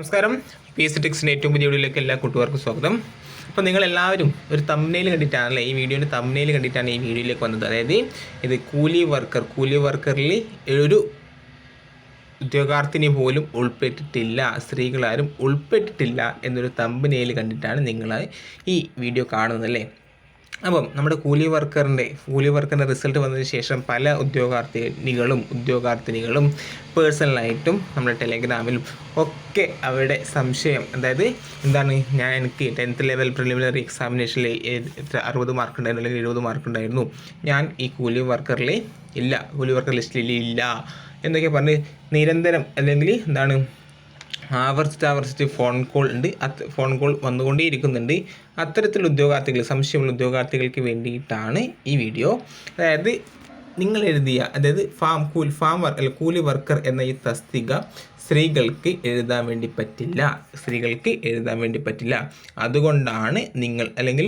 നമസ്കാരം. P S ടെക്സിന്റെ ഏറ്റവും പുതിയ വീഡിയോയിലേക്ക് എല്ലാ കൂട്ടുകാർക്കും സ്വാഗതം. അപ്പോൾ നിങ്ങൾ എല്ലാവരും ഒരു തമ്മനയിൽ കണ്ടിട്ടാണ് അല്ലേ ഈ വീഡിയോന്റെ തമ്മനയിൽ കണ്ടിട്ടാണ് ഈ വീഡിയോയിലേക്ക് വന്നത്. അതായത് ഇത് കൂലി വർക്കർ കൂലി വർക്കറിൽ ഒരു ഉദ്യോഗാർത്ഥിനി പോലും ഉൾപ്പെട്ടിട്ടില്ല സ്ത്രീകളാരും ഉൾപ്പെട്ടിട്ടില്ല എന്നൊരു തമ്പനയിൽ കണ്ടിട്ടാണ് നിങ്ങൾ ഈ വീഡിയോ കാണുന്നത് അല്ലേ? അപ്പം നമ്മുടെ കൂലി വർക്കറിന്റെ കൂലി വർക്കറിന്റെ റിസൾട്ട് വന്നതിന് ശേഷം പല ഉദ്യോഗാർത്ഥിനികളും ഉദ്യോഗാർത്ഥിനികളും പേഴ്സണലായിട്ടും നമ്മുടെ ടെലഗ്രാമിലും ഒക്കെ അവരുടെ സംശയം അതായത് എന്താണ് ഞാൻ എനിക്ക് ടെൻത്ത് ലെവൽ പ്രിലിമിനറി എക്സാമിനേഷനിൽ അറുപത് മാർക്ക് ഉണ്ടായിരുന്നു അല്ലെങ്കിൽ എഴുപത് മാർക്ക് ഉണ്ടായിരുന്നു. ഞാൻ ഈ കൂലി വർക്കറിൽ ഇല്ല കൂലി വർക്കർ ലിസ്റ്റിൽ ഇല്ല എന്നൊക്കെ പറഞ്ഞ് നിരന്തരം അല്ലെങ്കിൽ എന്താണ് ആവർത്തിച്ച് ആവർത്തിച്ച് ഫോൺ കോൾ ഉണ്ട്. അത് ഫോൺ കോൾ വന്നുകൊണ്ടേയിരിക്കുന്നുണ്ട്. അത്തരത്തിലുള്ള ഉദ്യോഗാർത്ഥികൾ സംശയമുള്ള ഉദ്യോഗാർത്ഥികൾക്ക് വേണ്ടിയിട്ടാണ് ഈ വീഡിയോ അതായത് നിങ്ങൾ എഴുതിയ അതായത് ഫാം കൂൽ ഫാം വർക്ക് അല്ല കൂലി വർക്കർ എന്ന ഈ തസ്തിക സ്ത്രീകൾക്ക് എഴുതാൻ വേണ്ടി പറ്റില്ല. സ്ത്രീകൾക്ക് എഴുതാൻ വേണ്ടി പറ്റില്ല. അതുകൊണ്ടാണ് നിങ്ങൾ അല്ലെങ്കിൽ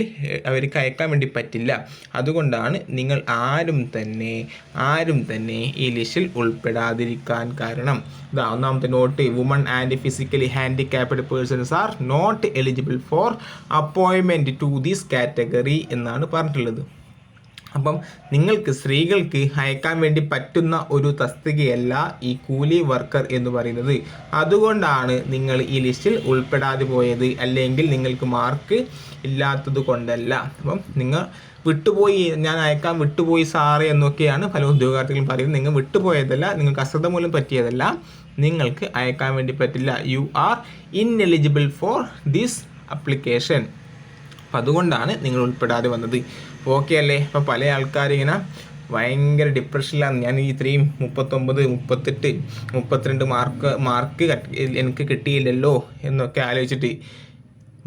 അവർക്ക് അയക്കാൻ വേണ്ടി പറ്റില്ല. അതുകൊണ്ടാണ് നിങ്ങൾ ആരും തന്നെ ആരും തന്നെ ഈ ലിസ്റ്റിൽ ഉൾപ്പെടാതിരിക്കാൻ കാരണം. ഇതാ ഒന്നാമത്തെ note woman and physically handicapped persons are not eligible for അപ്പോയിൻമെന്റ് to these category എന്നാണ് പറഞ്ഞിട്ടുള്ളത്. അപ്പം നിങ്ങൾക്ക് സ്ത്രീകൾക്ക് അയക്കാൻ വേണ്ടി പറ്റുന്ന ഒരു തസ്തികയല്ല ഈ കൂലി വർക്കർ എന്ന് പറയുന്നത്. അതുകൊണ്ടാണ് നിങ്ങൾ ഈ ലിസ്റ്റിൽ ഉൾപ്പെടാതെ പോയത് അല്ലെങ്കിൽ നിങ്ങൾക്ക് മാർക്ക് ഇല്ലാത്തത് കൊണ്ടല്ല. അപ്പം നിങ്ങൾ വിട്ടുപോയി ഞാൻ അയക്കാൻ വിട്ടുപോയി സാറേ എന്നൊക്കെയാണ് പല ഉദ്യോഗാർത്ഥികളും പറയുന്നത്. നിങ്ങൾ വിട്ടുപോയതല്ല നിങ്ങൾക്ക് അശ്രദ്ധ മൂലം പറ്റിയതല്ല നിങ്ങൾക്ക് അയക്കാൻ വേണ്ടി പറ്റില്ല. You are ineligible for this application അപ്പം അതുകൊണ്ടാണ് നിങ്ങൾ ഉൾപ്പെടാതെ വന്നത്. ഓക്കെ അല്ലേ? അപ്പം പല ആൾക്കാരും ഇങ്ങനെ ഭയങ്കര ഡിപ്രഷനിലാണ് ഞാൻ ഈ ഇത്രയും മുപ്പത്തൊമ്പത് മുപ്പത്തെട്ട് മുപ്പത്തിരണ്ട് മാർക്ക് മാർക്ക് എനിക്ക് കിട്ടിയില്ലല്ലോ എന്നൊക്കെ ആലോചിച്ചിട്ട്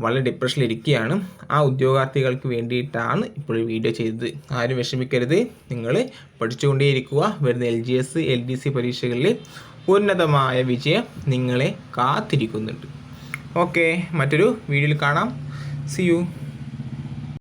വളരെ ഡിപ്രഷനിലിരിക്കുകയാണ് ആ ഉദ്യോഗാർത്ഥികൾക്ക് വേണ്ടിയിട്ടാണ് ഇപ്പോൾ ഈ വീഡിയോ ചെയ്തത്. ആരും വിഷമിക്കരുത്. നിങ്ങൾ പഠിച്ചുകൊണ്ടേയിരിക്കുക. വരുന്ന L G S L D C പരീക്ഷകളിൽ ഉന്നതമായ വിജയം നിങ്ങളെ കാത്തിരിക്കുന്നുണ്ട്. ഓക്കെ മറ്റൊരു വീഡിയോയിൽ കാണാം. C U